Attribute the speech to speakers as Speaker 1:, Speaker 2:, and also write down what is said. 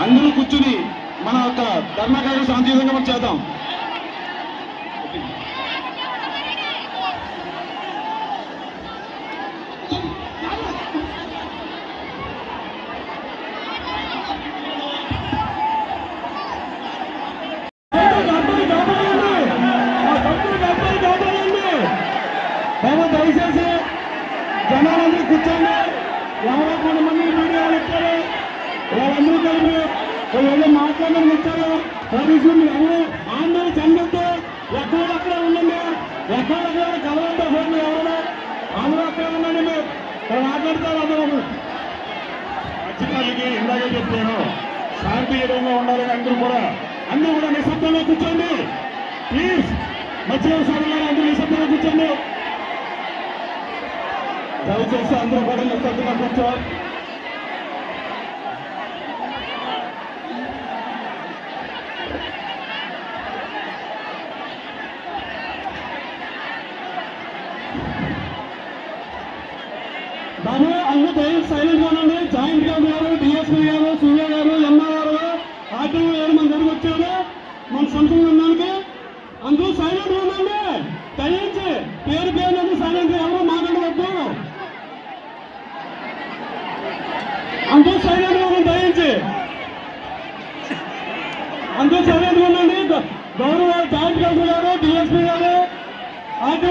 Speaker 1: అందరూ కూర్చుని మన యొక్క ధర్మకార్యం శాంతియుతంగా మనం చేద్దాం. దయచేసి జనాలందరూ కూర్చోండి. ఎవరో కొంతమంది ఏదో మాట్లాడడం వచ్చారు పోలీసులు ఎవరు? ఆందోళన చెందొద్దు ఎక్కడెక్కడ ఉండండి? ఎక్కడెక్కడ కలవంతా ఫోన్లు ఎవరు అందరూ అక్కడ ఉండండి మీరు. మాట్లాడతారు అందరూ ఖచ్చితంగా ఇందాకే చెప్పాను. శాంతియుతంగా ఉండాలని అందరూ కూడా. అందరూ కూడా నిశ్శబ్దంగా కూర్చోండి. ప్లీజ్ మధ్య సభలో అందరూ నిశ్శబ్దంగా కూర్చోండి. దయచేసి అందరూ కూడా నిశ్శబ్దంగా కూర్చోవాలి బాబు అందరూ దయచేసి సైలెంట్గా ఉండండి. జాయింట్ గారు గారు డిఎస్పీ గారు సూర్య గారు ఎంఆర్ గారు ఆర్టీఓ గారు మన దగ్గరకు వచ్చారు. మన సంస్థలు ఉండడానికి అందరూ సైలెంట్గా ఉండండి. దయించి పేరు పేరు అందరూ సైలెంట్గా ఎవరు మాట్లాడవద్దు. అందరూ సైలెంట్గా ఉండండి అందరూ సైలెంట్గా ఉండండి. గౌరవ జాయింట్ కలెక్టర్ గారు డిఎస్పీ గారు ఆర్టీఓ